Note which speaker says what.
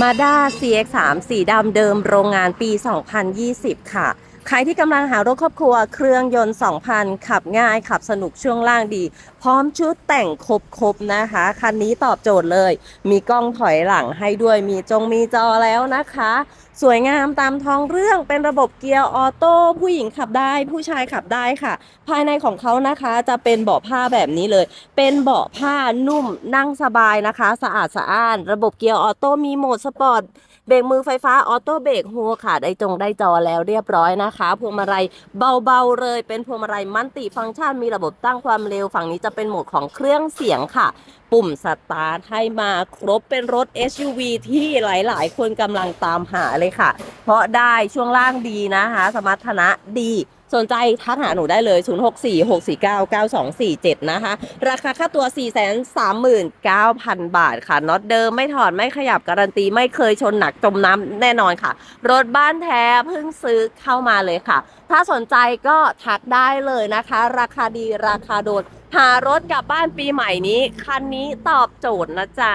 Speaker 1: มาด้า CX3 สีดำเดิมโรงงานปี 2020 ค่ะ ใครที่กำลังหารถครอบครัวเครื่องยนต์ 2,000 ขับง่ายขับสนุกช่วงล่างดี พร้อมชุดแต่งครบๆนะคะ คันนี้ตอบโจทย์เลย มีกล้องถอยหลังให้ด้วยมีจงมีจอแล้วนะคะ สวยงามตามท้องเรื่องเป็นระบบเกียร์ออโต้ผู้หญิงขับได้ ผู้ชายขับได้ค่ะ ภายในของเขานะคะจะเป็นเบาะผ้าแบบนี้เลย เป็นเบาะผ้านุ่มนั่งสบายนะคะ สะอาดสะอ้าน ระบบเกียร์ออโต้มีโหมดสปอร์ตเบรกมือไฟฟ้าออโต้เบรกหัวค่ะได้จงได้จอแล้วเรียบร้อยนะคะพวงมาลัยเบาๆเลย เป็นพวงมาลัยมัลติฟังก์ชันมีระบบตั้งความเร็วฝั่งนี้จะเป็นโหมดของเครื่องเสียงค่ะ ปุ่มสตาร์ทให้มาครบเป็นรถ SUV ที่หลายๆ คนกำลังตามหาเลยค่ะ เพราะได้ช่วงล่างดีนะคะ สมรรถนะดี สนใจทักหาหนูได้เลย 0646499247 นะคะ ราคาค่าตัว 439,000 บาทค่ะน็อตเดิมไม่ถอดไม่ขยับการันตีไม่เคยชนหนักจมน้ำแน่นอนค่ะ รถบ้านแท้เพิ่งซื้อเข้ามาเลยค่ะ ถ้าสนใจก็ทักได้เลยนะคะ ราคาดีราคาโดนหารถกลับบ้านปีใหม่นี้ คันนี้ตอบโจทย์นะจ๊ะ